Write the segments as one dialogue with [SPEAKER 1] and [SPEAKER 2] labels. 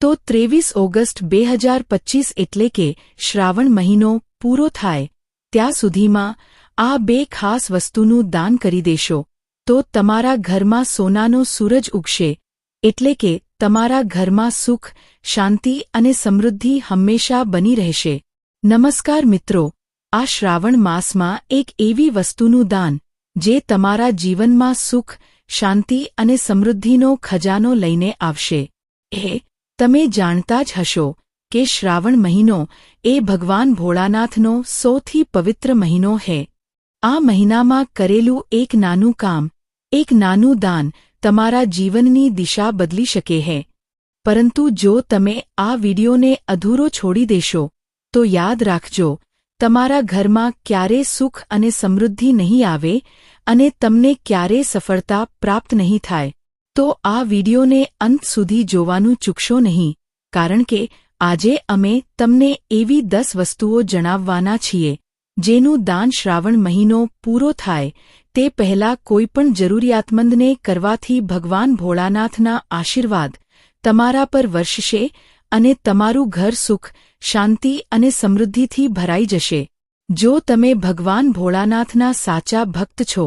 [SPEAKER 1] તો ત્રેવીસ ઓગસ્ટ બે હજાર પચીસ એટલે કે શ્રાવણ મહિનો પૂરો થાય, ત્યાં સુધીમાં આ બે ખાસ વસ્તુનું દાન કરી દેશો. તો તમારા ઘરમાં સોનાનો સૂરજ ઉગશે, એટલે કે તમારા ઘરમાં સુખ, શાંતિ અને સમૃદ્ધિ હંમેશા બની રહેશે. નમસ્કાર મિત્રો, આ શ્રાવણ માસમાં એક એવી વસ્તુનું દાન, જે તમારા જીવનમાં સુખ, શાંતિ અને સમૃદ્ધિનો ખજાનો લઈને આવશે. એ તમે જાણતા જ હશો કે શ્રાવણ મહિનો એ ભગવાન ભોળાનાથનો સૌથી પવિત્ર મહિનો હે. આ મહિનામાં કરેલું એક નાનું કામ, એક નાનું દાન તમારા જીવનની દિશા બદલી શકે હે. પરંતુ જો તમે આ વિડીયોને અધૂરો છોડી દેશો, તો યાદ રાખજો, તમારા ઘરમાં ક્યારે સુખ અને સમૃદ્ધિ નહીં આવે અને તમને ક્યારે સફળતા પ્રાપ્ત નહીં થાય. તો આ વિડીયોને અંત સુધી જોવાનું ચૂકશો નહીં, કારણ કે આજે અમે તમને એવી દસ વસ્તુઓ જણાવવાના છીએ, જેનું દાન શ્રાવણ મહિનો પૂરો થાય, તે પહેલા કોઈપણ જરૂરિયાતમંદને કરવાથી ભગવાન ભોળાનાથના આશીર્વાદ તમારા પર વર્ષશે અને તમારું ઘર સુખ, શાંતિ અને સમૃદ્ધિથી ભરાઈ જશે. જો તમે ભગવાન ભોળાનાથના સાચા ભક્ત છો,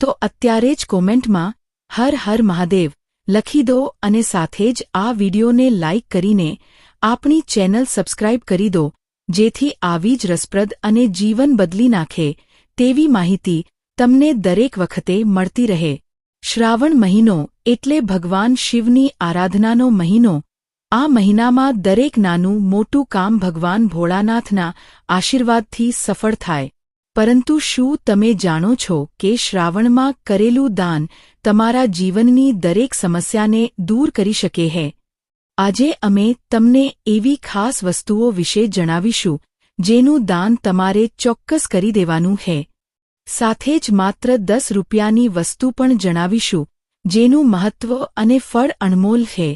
[SPEAKER 1] તો અત્યારે જ કોમેન્ટમાં હર હર મહાદેવ. લખી દો અને સાથે જ આ વિડીયોને લાઇક કરીને આપણી ચેનલ સબસ્ક્રાઇબ કરી દો, જેથી આવી જ રસપ્રદ અને જીવન બદલી નાખે તેવી માહિતી તમને દરેક વખતે મળતી રહે. શ્રાવણ મહિનો એટલે ભગવાન શિવની આરાધનાનો મહિનો. આ મહિનામાં દરેક નાનું મોટું કામ ભગવાન ભોળાનાથના આશીર્વાદથી સફળ થાય. પરંતુ શું તમે જાણો છો કે શ્રાવણમાં કરેલું દાન તમારા જીવનની દરેક સમસ્યાને દૂર કરી શકે હે? આજે અમે તમને એવી ખાસ વસ્તુઓ વિશે જણાવીશું, જેનું દાન તમારે ચોક્કસ કરી દેવાનું હે. સાથે જ માત્ર દસ રૂપિયાની વસ્તુ પણ જણાવીશું, જેનું મહત્વ અને ફળ અણમોલ છે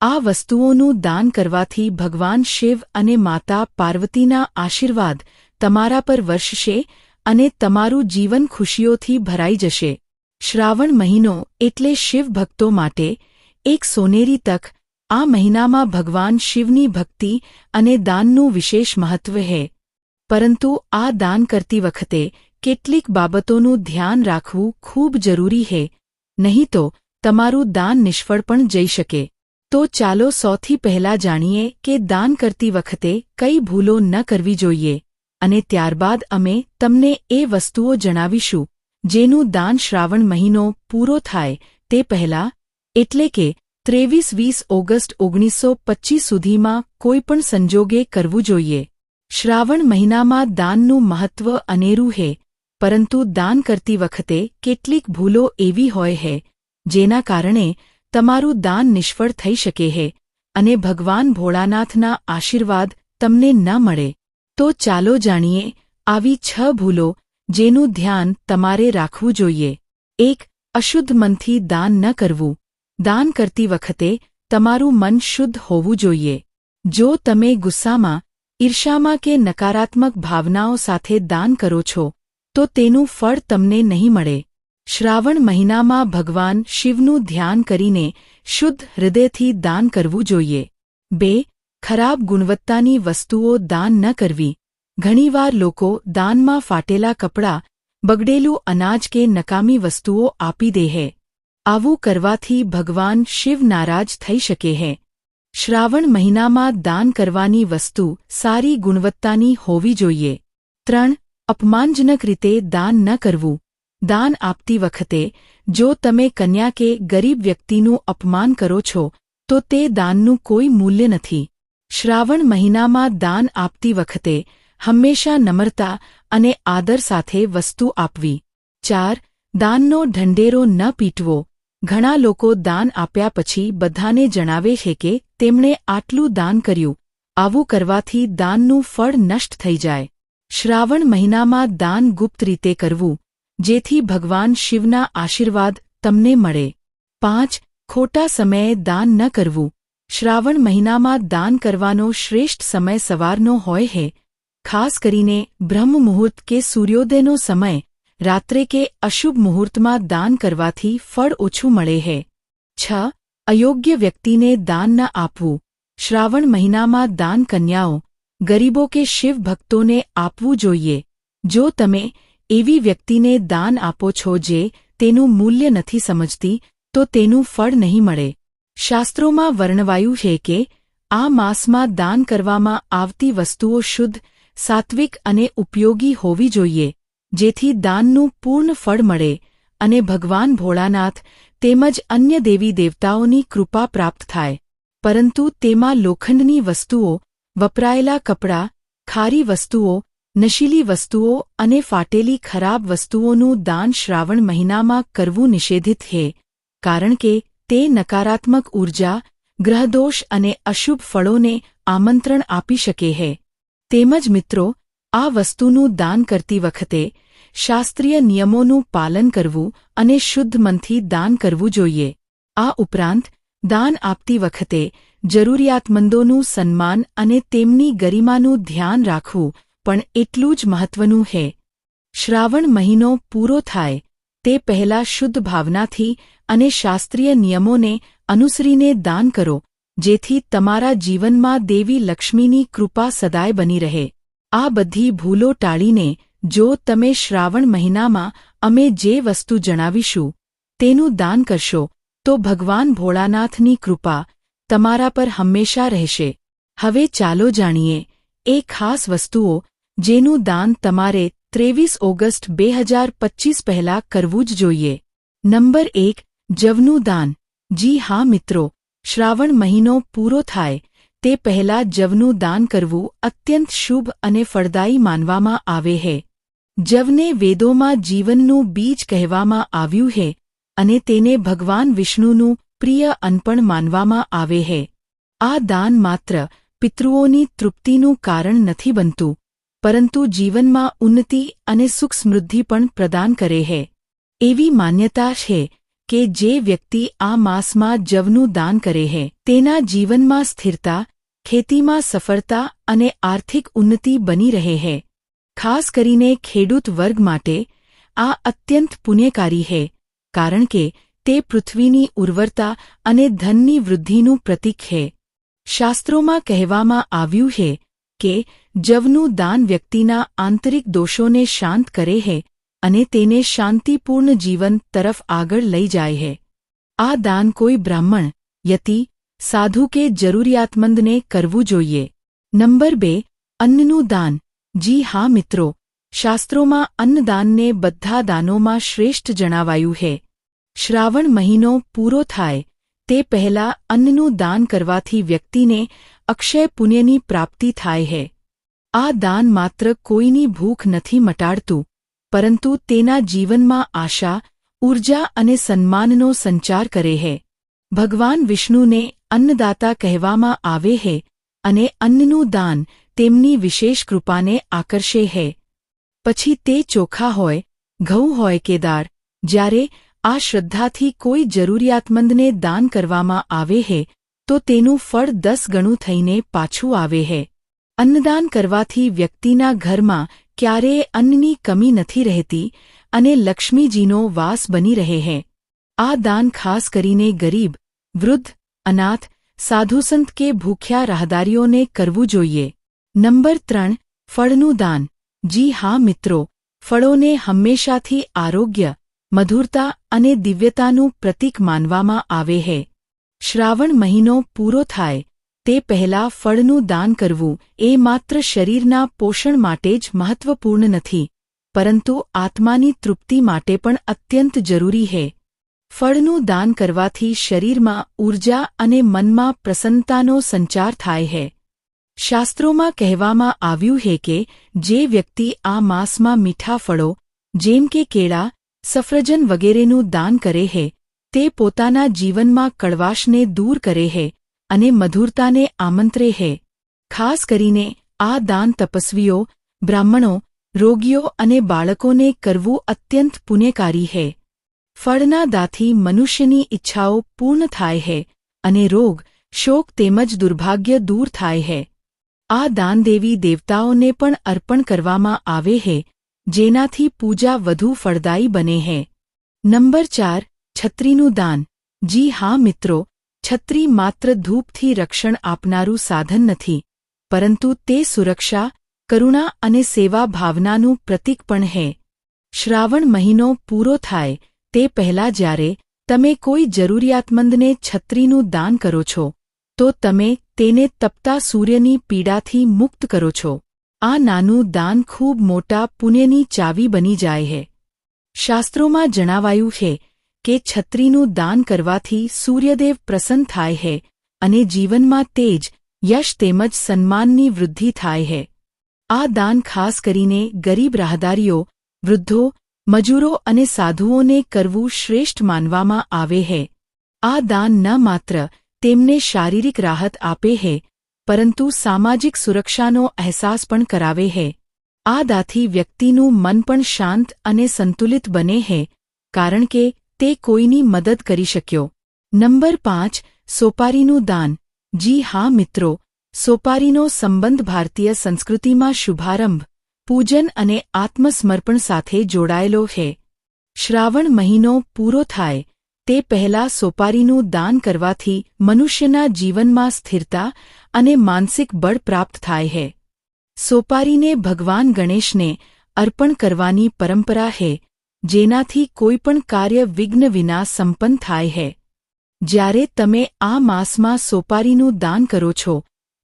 [SPEAKER 1] આ વસ્તુઓનું દાન કરવાથી ભગવાન શિવ અને માતા પાર્વતીના આશીર્વાદ તમારા પર વર્ષશે અને તમારું જીવન ખુશીઓથી ભરાઈ જશે. શ્રાવણ મહિનો એટલે શિવ ભક્તો માટે એક સોનેરી તક. આ મહિનામાં ભગવાન શિવની ભક્તિ અને દાનનું વિશેષ મહત્વ છે પરંતુ આ દાન કરતી વખતે કેટલીક બાબતોનું ધ્યાન રાખવું ખૂબ જરૂરી છે નહીં તો તમારું દાન નિષ્ફળ પણ જઈ શકે. તો ચાલો સૌથી પહેલા જાણીએ કે દાન કરતી વખતે કઈ ભૂલો ન કરવી જોઈએ. અને ત્યારબાદ અમે તમને એ વસ્તુઓ જણાવીશું, જેનું દાન શ્રાવણ મહિનો પૂરો થાય તે પહેલા, એટલે કે ત્રેવીસ વીસ ઓગસ્ટ ઓગણીસો પચ્ચીસ સુધીમાં કોઈપણ સંજોગે કરવું જોઈએ. શ્રાવણ મહિનામાં દાનનું મહત્વ અનેરું હે, પરંતુ દાન કરતી વખતે કેટલીક ભૂલો એવી હોય હે, જેના કારણે તમારું દાન નિષ્ફળ થઈ શકે હે, અને ભગવાન ભોળાનાથના આશીર્વાદ તમને ન મળે. તો ચાલો જાણીએ આવી છ ભૂલો જેનું ધ્યાન તમારે રાખવું જોઈએ. એક, અશુદ્ધ મનથી દાન ન કરવું. દાન કરતી વખતે તમારું મન શુદ્ધ હોવું જોઈએ. જો તમે ગુસ્સામાં ઈર્ષામાં કે નકારાત્મક ભાવનાઓ સાથે દાન કરો છો, તો તેનું ફળ તમને નહીં મળે. શ્રાવણ મહિનામાં ભગવાન શિવનું ધ્યાન કરીને શુદ્ધ હૃદયથી દાન કરવું જોઈએ. બે ખરાબ ગુણવત્તાની વસ્તુઓ દાન ન કરવી. ઘણીવાર લોકો દાનમાં ફાટેલા કપડાં, બગડેલું અનાજ કે નકામી વસ્તુઓ આપી દે હે. આવું કરવાથી ભગવાન શિવ નારાજ થઈ શકે હે. શ્રાવણ મહિનામાં દાન કરવાની વસ્તુ સારી ગુણવત્તાની હોવી જોઈએ. ત્રણ, અપમાનજનક રીતે દાન ન કરવું. દાન આપતી વખતે, જો તમે કન્યા કે ગરીબ વ્યક્તિનું અપમાન કરો છો, તો તે દાનનું કોઈ મૂલ્ય નથી. શ્રાવણ મહિનામાં દાન આપતી વખતે હંમેશા નમ્રતા અને આદર સાથે વસ્તુ આપવી. ચાર, દાનનો ઢંઢેરો ન પીટવો. ઘણા લોકો દાન આપ્યા પછી બધાને જણાવે છે કે તેમણે આટલું દાન કર્યું. આવું કરવાથી દાનનું ફળ નષ્ટ થઈ જાય. શ્રાવણ મહિનામાં દાન ગુપ્ત રીતે કરવું, જેથી ભગવાન શિવના આશીર્વાદ તમને મળે. પાંચ, ખોટા સમયે દાન ન કરવું. શ્રાવણ મહિનામાં દાન કરવાનો શ્રેષ્ઠ સમય સવારનો હોય છે ખાસ કરીને બ્રહ્મ મુહૂર્ત કે સૂર્યોદયનો સમય, રાત્રે કે અશુભ મુહૂર્તમાં દાન કરવાથી ફળ ઓછું મળે છે છ, અયોગ્ય વ્યક્તિને દાન ન આપવું. શ્રાવણ મહિનામાં દાન કન્યાઓ, ગરીબો કે શિવ ભક્તોને આપવું જોઈએ. જો તમે એવી વ્યક્તિને દાન આપો છો જે તેનું મૂલ્ય નથી સમજતી, તો તેનું ફળ નહીં મળે. શાસ્ત્રોમાં વર્ણવાયું છે કે આ માસમાં દાન કરવામાં આવતી વસ્તુઓ શુદ્ધ, સાત્વિક અને ઉપયોગી હોવી જોઈએ, જેથી દાનનું પૂર્ણ ફળ મળે અને ભગવાન ભોળાનાથ તેમજ અન્ય દેવી દેવતાઓની કૃપા પ્રાપ્ત થાય. પરંતુ તેમાં લોખંડની વસ્તુઓ, વપરાયેલા કપડાં, ખારી વસ્તુઓ, નશીલી વસ્તુઓ અને ફાટેલી ખરાબ વસ્તુઓનું દાન શ્રાવણ મહિનામાં કરવું નિષેધિત છે, કારણ કે તે નકારાત્મક ઊર્જા ગ્રહદોષ અને અશુભ ફળોને આમંત્રણ આપી શકે છે તેમજ મિત્રો, આ વસ્તુનું દાન કરતી વખતે શાસ્ત્રીય નિયમોનું પાલન કરવું અને શુદ્ધ મનથી દાન કરવું જોઈએ. આ ઉપરાંત, દાન આપતી વખતે જરૂરિયાતમંદોનું સન્માન અને તેમની ગરિમાનું ધ્યાન રાખવું પણ એટલું જ મહત્વનું છે શ્રાવણ મહિનો પૂરો થાય, તે પહેલા શુદ્ધ ભાવનાથી અને શાસ્ત્રીય નિયમોને અનુસરીને દાન કરો, જેથી તમારા જીવનમાં દેવી લક્ષ્મીની કૃપા સદાય બની રહે. આ બધી ભૂલો ટાળીને, જો તમે શ્રાવણ મહિનામાં અમે જે વસ્તુ જણાવીશું, તેનું દાન કરશો, તો ભગવાન ભોળાનાથની કૃપા તમારા પર હંમેશા રહેશે. હવે ચાલો જાણીએ, એ ખાસ વસ્તુઓ જેનું દાન તમારે ત્રેવીસ ઓગસ્ટ બે હજાર પચ્ચીસ પહેલા કરવું જ જોઈએ. નંબર એક જવનું દાન. જી હા, મિત્રો. શ્રાવણ મહિનો પૂરો થાય. તે પહેલા જવનું દાન કરવું અત્યંત શુભ અને ફળદાયી માનવામાં આવે છે જવને વેદોમાં જીવનનું બીજ કહેવામાં આવ્યું છે અને તેને ભગવાન વિષ્ણુનું પ્રિય અનપણ માનવામાં આવે છે આ દાન માત્ર પિતૃઓની તૃપ્તિનું કારણ નથી બનતું, પરંતુ જીવનમાં ઉન્નતિ અને સુખ સમૃદ્ધિ પણ પ્રદાન કરે છે એવી માન્યતા છે કે જે વ્યક્તિ આ માસમાં જવનું દાન કરે છે તેના જીવનમાં સ્થિરતા, ખેતીમાં સફળતા અને આર્થિક ઉન્નતિ બની રહે છે ખાસ કરીને ખેડૂત વર્ગ માટે આ અત્યંત પુણ્યકારી છે કારણ કે તે પૃથ્વીની ઉર્વરતા અને ધનની વૃદ્ધિનું પ્રતીક છે શાસ્ત્રોમાં કહેવામાં આવ્યું છે કે જવનું દાન વ્યક્તિના આંતરિક દોષોને શાંત કરે છે અને તેને શાંતિપૂર્ણ જીવન તરફ આગળ લઈ જાય છે આ દાન કોઈ બ્રાહ્મણ, યતિ, સાધુ કે જરૂરિયાતમંદને કરવું જોઈએ. નંબર બે, અન્નનું દાન. જી હા મિત્રો, શાસ્ત્રોમાં અન્નદાનને બધા દાનોમાં શ્રેષ્ઠ જણાવાયું છે શ્રાવણ મહિનો પૂરો થાય, તે પહેલા અન્નનું દાન કરવાથી વ્યક્તિને અક્ષય પુણ્યની પ્રાપ્તિ થાય છે આ દાન માત્ર કોઈની ભૂખ નથી મટાડતું પરંતુ તેના જીવનમાં આશા ઊર્જા અને સન્માનનો સંચાર કરે છે ભગવાન વિષ્ણુને અન્નદાતા કહેવામાં આવે છે અને અન્નનું દાન તેમની વિશેષ કૃપાને આકર્ષે છે પછી તે ચોખા હોય, ઘઉં હોય કે દાળ, જ્યારે આ શ્રદ્ધાથી કોઈ જરૂરિયાતમંદને દાન કરવામાં આવે છે તો તેનું ફળ દસ ગણું થઈને પાછું આવે છે અન્નદાન કરવાથી વ્યક્તિના ઘરમાં ક્યારેય અન્નની કમી નથી રહેતી અને લક્ષ્મીજીનો વાસ બની રહે છે આ દાન ખાસ કરીને ગરીબ, વૃદ્ધ, અનાથ, સાધુસંત કે ભૂખ્યા રાહદારીઓને કરવું જોઈએ. નંબર ત્રણ, ફળનું દાન. જી હા મિત્રો, ફળોને હંમેશાથી આરોગ્ય, મધુરતા અને દિવ્યતાનું પ્રતીક માનવામાં આવે છે શ્રાવણ મહિનો પૂરો થાય તે પહેલા ફળનું દાન કરવું એ માત્ર શરીરના પોષણ માટે જ મહત્વપૂર્ણ નથી, પરંતુ આત્માની તૃપ્તિ માટે પણ અત્યંત જરૂરી છે. ફળનું દાન કરવાથી શરીરમાં ઊર્જા અને મનમાં પ્રસન્નતાનો સંચાર થાય છે. શાસ્ત્રોમાં કહેવામાં આવ્યું છે કે જે વ્યક્તિ આ માસમાં મીઠા ફળો, જેમ કે કેળા, સફરજન વગેરેનું દાન કરે છે, તે પોતાના જીવનમાં કડવાશને દૂર કરે છે અને મધુરતાને આમંત્રે છે ખાસ કરીને આ દાન તપસ્વીઓ, બ્રાહ્મણો, રોગીઓ અને બાળકોને કરવું અત્યંત પુણ્યકારી છે ફળના દાથી મનુષ્યની ઈચ્છાઓ પૂર્ણ થાય છે અને રોગ, શોક તેમજ દુર્ભાગ્ય દૂર થાય છે આ દાન દેવી દેવતાઓને પણ અર્પણ કરવામાં આવે છે જેનાથી પૂજા વધુ ફળદાયી બને છે નંબર ચાર, છત્રીનું દાન. જી હા મિત્રો છત્રી માત્ર ધૂપથી રક્ષણ આપનારું સાધન નથી, પરંતુ તે સુરક્ષા, કરુણા અને સેવા ભાવનાનું પ્રતીક પણ હે. શ્રાવણ મહિનો પૂરો થાય તે પહેલા જ્યારે તમે કોઈ જરૂરિયાતમંદને છત્રીનું દાન કરો છો, તો તમે તેને તપતા સૂર્યની પીડાથી મુક્ત કરો છો. આ નાનું દાન ખૂબ મોટા પુણ્યની ચાવી બની જાય છે શાસ્ત્રોમાં જણાવાયું છે કે છત્રીનું દાન કરવાથી સૂર્યદેવ પ્રસન્ન થાય છે અને જીવનમાં તેજ, યશ તેમજ સન્માનની વૃદ્ધિ થાય છે આ દાન ખાસ કરીને ગરીબ રાહદારીઓ, વૃદ્ધો, મજૂરો અને સાધુઓને કરવું શ્રેષ્ઠ માનવામાં આવે છે આ દાન ન માત્ર તેમને શારીરિક રાહત આપે છે પરંતુ સામાજિક સુરક્ષાનો અહેસાસ પણ કરાવે છે આ દાથી વ્યક્તિનું મન પણ શાંત અને સંતુલિત બને છે કારણ કે તે કોઈની મદદ કરી શક્યો. નંબર પાંચ, સોપારીનું દાન. જી હા, મિત્રો. સોપારીનો સંબંધ ભારતીય સંસ્કૃતિમાં શુભારંભ, પૂજન અને આત્મસમર્પણ સાથે જોડાયેલો છે શ્રાવણ મહિનો પૂરો થાય, તે પહેલા સોપારીનું દાન કરવાથી મનુષ્યના જીવનમાં સ્થિરતા અને માનસિક બળ પ્રાપ્ત થાય છે સોપારીને ભગવાન ગણેશને અર્પણ કરવાની પરંપરા છે જેનાથી કોઈપણ કાર્ય વિઘ્ન વિના સંપન્ન થાય છે જ્યારે તમે આ માસમાં સોપારીનું દાન કરો છો,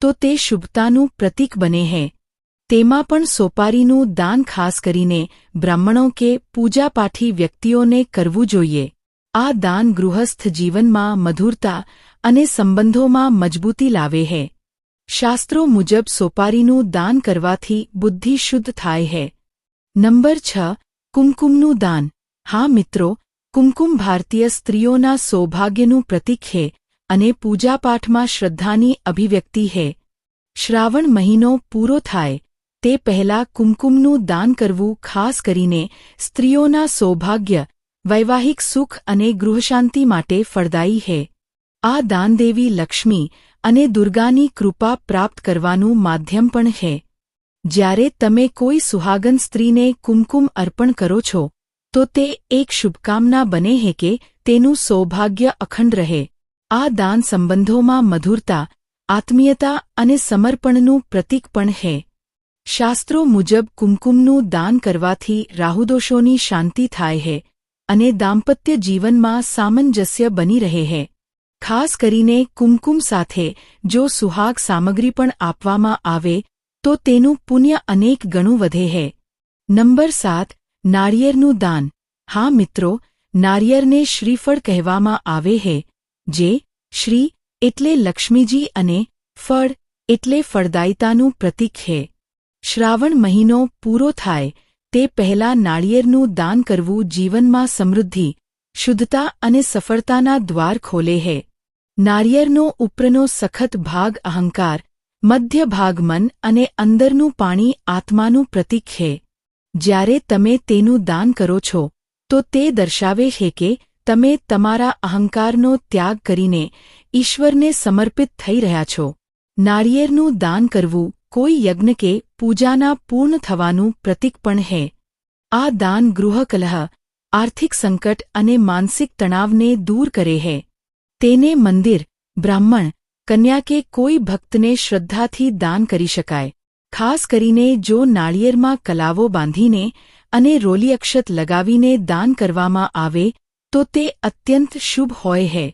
[SPEAKER 1] તો તે શુભતાનું પ્રતીક બને છે તેમાં પણ સોપારીનું દાન ખાસ કરીને બ્રાહ્મણો કે પૂજાપાઠી વ્યક્તિઓને કરવું જોઈએ. આ દાન ગૃહસ્થ જીવનમાં મધુરતા અને સંબંધોમાં મજબૂતી લાવે છે શાસ્ત્રો મુજબ સોપારીનું દાન કરવાથી બુદ્ધિ શુદ્ધ થાય છે નંબર છ કુમકુમનું દાન. હા મિત્રો, કુમકુમ ભારતીય સ્ત્રીઓના સૌભાગ્યનું પ્રતીક છે અને પૂજાપાઠમાં શ્રદ્ધાની અભિવ્યક્તિ છે શ્રાવણ મહિનો પૂરો થાય, તે પહેલા કુમકુમનું દાન કરવું ખાસ કરીને સ્ત્રીઓના સૌભાગ્ય, વૈવાહિક સુખ અને ગૃહશાંતિ માટે ફળદાયી છે આ દાનદેવી લક્ષ્મી અને દુર્ગાની કૃપા પ્રાપ્ત કરવાનું માધ્યમ પણ છે જ્યારે તમે કોઈ સુહાગન સ્ત્રીને કુમકુમ અર્પણ કરો છો, તો તે એક શુભકામના બને છે કે તેનું સૌભાગ્ય અખંડ રહે. આ દાન સંબંધોમાં મધુરતા, આત્મીયતા અને સમર્પણનું પ્રતીક પણ છે શાસ્ત્રો મુજબ કુમકુમનું દાન કરવાથી રાહુદોષોની શાંતિ થાય છે અને દાંપત્ય જીવનમાં સામંજસ્ય બની રહે છે ખાસ કરીને કુમકુમ સાથે જો સુહાગ સામગ્રી પણ આપવામાં આવે તો તેનું પુણ્ય અનેક ગણું વધે છે નંબર સાત નાળિયેરનું દાન. હા મિત્રો નાળિયેરને શ્રીફળ કહેવામાં આવે છે જે શ્રી એટલે લક્ષ્મીજી અને ફળ એટલે ફળદાયિતાનું પ્રતીક છે શ્રાવણ મહિનો પૂરો થાય, તે પહેલા નાળિયેરનું દાન કરવું જીવનમાં સમૃદ્ધિ, શુદ્ધતા અને સફળતાના દ્વાર ખોલે છે નાળિયેરનો ઉપરનો સખત ભાગ અહંકાર મધ્ય ભાગ મન અને અંદરનું પાણી આત્માનું પ્રતીક છે જ્યારે તમે તેનું દાન કરો છો, તો તે દર્શાવે છે કે તમે તમારા અહંકારનો ત્યાગ કરીને ઈશ્વરને સમર્પિત થઈ રહ્યા છો. નાળિયેરનું દાન કરવું કોઈ યજ્ઞ કે પૂજાના પૂર્ણ થવાનું પ્રતીક પણ છે આ દાન ગૃહકલહ, આર્થિક સંકટ અને માનસિક તણાવને દૂર કરે છે તેને મંદિર, બ્રાહ્મણ કન્યા કે કોઈ ભક્તને શ્રદ્ધાથી દાન કરી શકાય, ખાસ કરીને જો નાળિયેરમાં કલાવો બાંધીને અને રોલી અક્ષત લગાવીને દાન કરવામાં આવે, તો તે અત્યંત શુભ હોય હે.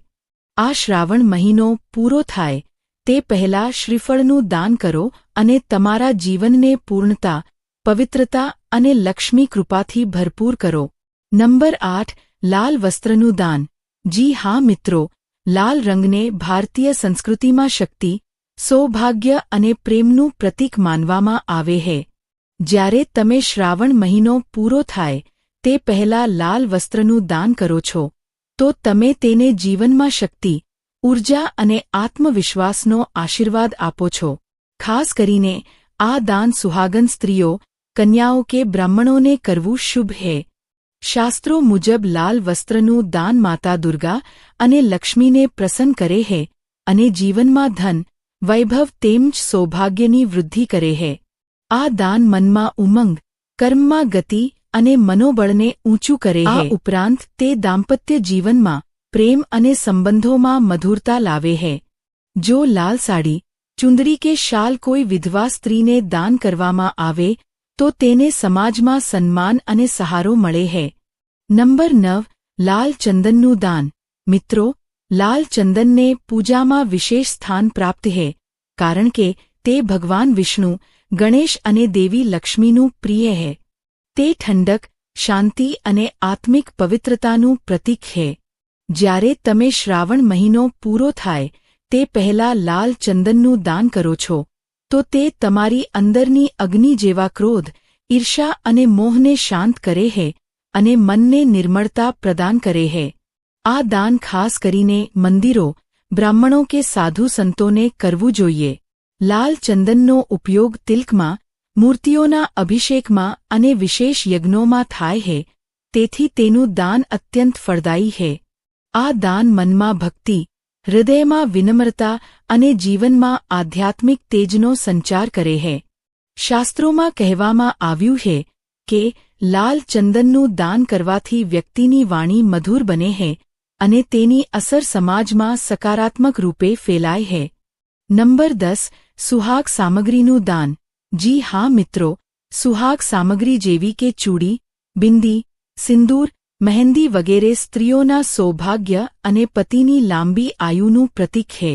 [SPEAKER 1] આ શ્રાવણ મહિનો પૂરો થાય, તે પહેલા શ્રીફળનું દાન કરો અને તમારા જીવનને પૂર્ણતા, પવિત્રતા અને લક્ષ્મી કૃપાથી ભરપૂર કરો. નંબર આઠ, લાલ વસ્ત્રનું દાન. જી હા મિત્રો લાલ રંગને ભારતીય સંસ્કૃતિમાં શક્તિ, સૌભાગ્ય અને પ્રેમનું પ્રતીક માનવામાં આવે છે જ્યારે તમે શ્રાવણ મહિનો પૂરો થાય, તે પહેલા લાલ વસ્ત્રનું દાન કરો છો, તો તમે તેને જીવનમાં શક્તિ, ઊર્જા અને આત્મવિશ્વાસનો આશીર્વાદ આપો છો. ખાસ કરીને, આ દાન સુહાગન સ્ત્રીઓ, કન્યાઓ કે બ્રાહ્મણોને કરવું શુભ છે શાસ્ત્રો મુજબ લાલ વસ્ત્રનું દાન માતા દુર્ગા અને લક્ષ્મીને પ્રસન્ન કરે છે અને જીવનમાં ધન, વૈભવ તેમજ સૌભાગ્યની વૃદ્ધિ કરે છે આ દાન મનમાં ઉમંગ, કર્મમાં ગતિ અને મનોબળને ઊંચું કરે આ ઉપરાંત તે દાંપત્ય જીવનમાં પ્રેમ અને સંબંધોમાં મધુરતા લાવે છે જો લાલ સાડી ચુંદડી કે શાલ કોઈ વિધવા સ્ત્રીને દાન કરવામાં આવે તો તેને સમાજમાં સન્માન અને સહારો મળે છે નંબર નવ, લાલ ચંદનનું દાન. મિત્રો, લાલ ચંદનને પૂજામાં વિશેષ સ્થાન પ્રાપ્ત છે કારણ કે તે ભગવાન વિષ્ણુ, ગણેશ અને દેવી લક્ષ્મીનું પ્રિય હે. તે ઠંડક, શાંતિ અને આત્મિક પવિત્રતાનું પ્રતીક છે જ્યારે તમે શ્રાવણ મહિનો પૂરો થાય, તે પહેલા લાલ ચંદનનું દાન કરો છો. તો તે તમારી અંદરની અગ્નિ જેવા ક્રોધ ઈર્ષા અને મોહને શાંત કરે છે અને મનને નિર્મળતા પ્રદાન કરે છે આ દાન ખાસ કરીને મંદિરો, બ્રાહ્મણો કે સાધુ સંતોને કરવું જોઈએ. લાલ ચંદનનો ઉપયોગ તિલકમાં, મૂર્તિઓના અભિષેકમાં અને વિશેષ યજ્ઞોમાં થાય છે તેથી તેનું દાન અત્યંત ફળદાયી છે આ દાન મનમાં ભક્તિ હૃદયમાં વિનમ્રતા અને જીવનમાં આધ્યાત્મિક તેજનો સંચાર કરે છે શાસ્ત્રોમાં કહેવામાં આવ્યું છે કે, લાલ ચંદનનું દાન કરવાથી વ્યક્તિની વાણી મધુર બને છે અને તેની અસર સમાજમાં સકારાત્મક રૂપે ફેલાય છે નંબર દસ, સુહાગ સામગ્રીનું દાન. જી હા મિત્રો, સુહાગ સામગ્રી જેવી કે ચૂડી, બિંદી, સિંદૂર મહેંદી વગેરે સ્ત્રીઓના સૌભાગ્ય અને પતિની લાંબી આયુનું પ્રતીક છે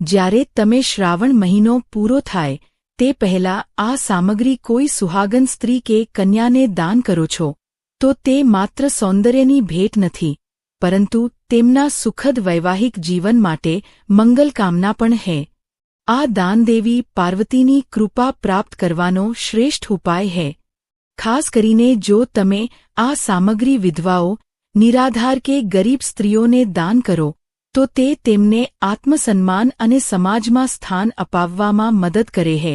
[SPEAKER 1] જ્યારે તમે શ્રાવણ મહિનો પૂરો થાય, તે પહેલા આ સામગ્રી કોઈ સુહાગન સ્ત્રી કે કન્યાને દાન કરો છો, તો તે માત્ર સૌંદર્યની ભેટ નથી, પરંતુ તેમના સુખદ વૈવાહિક જીવન માટે મંગલકામના પણ છે આ દાનદેવી પાર્વતીની કૃપા પ્રાપ્ત કરવાનો શ્રેષ્ઠ ઉપાય છે ખાસ કરીને જો તમે આ સામગ્રી વિધવાઓ, નિરાધાર કે ગરીબ સ્ત્રીઓને દાન કરો, તો તે તેમને આત્મસન્માન અને સમાજમાં સ્થાન અપાવવામાં મદદ કરે છે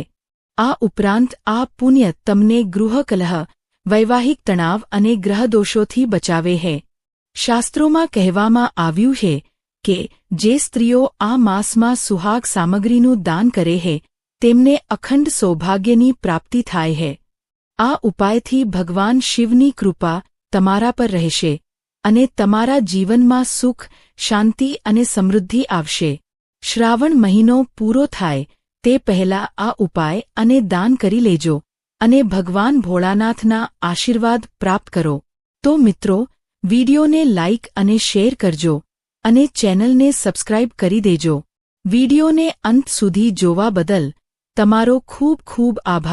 [SPEAKER 1] આ ઉપરાંત આ પુણ્ય તમને ગૃહકલહ, વૈવાહિક તણાવ અને ગ્રહદોષોથી બચાવે છે શાસ્ત્રોમાં કહેવામાં આવ્યું છે કે જે સ્ત્રીઓ આ માસમાં સુહાગ સામગ્રીનું દાન કરે છે તેમને અખંડ સૌભાગ્યની પ્રાપ્તિ થાય છે આ ઉપાયથી ભગવાન શિવની કૃપા તમારા પર રહેશે અને તમારા જીવનમાં સુખ, શાંતિ અને સમૃદ્ધિ આવશે. શ્રાવણ મહિનો પૂરો થાય તે પહેલા આ ઉપાય અને દાન કરી લેજો અને ભગવાન ભોળાનાથના આશીર્વાદ પ્રાપ્ત કરો. તો મિત્રો, વિડિયોને લાઇક અને શેર કરજો અને ચેનલને સબસ્ક્રાઇબ કરી દેજો. વિડિયોને અંત સુધી જોવા બદલ તમારો ખૂબ ખૂબ આભાર.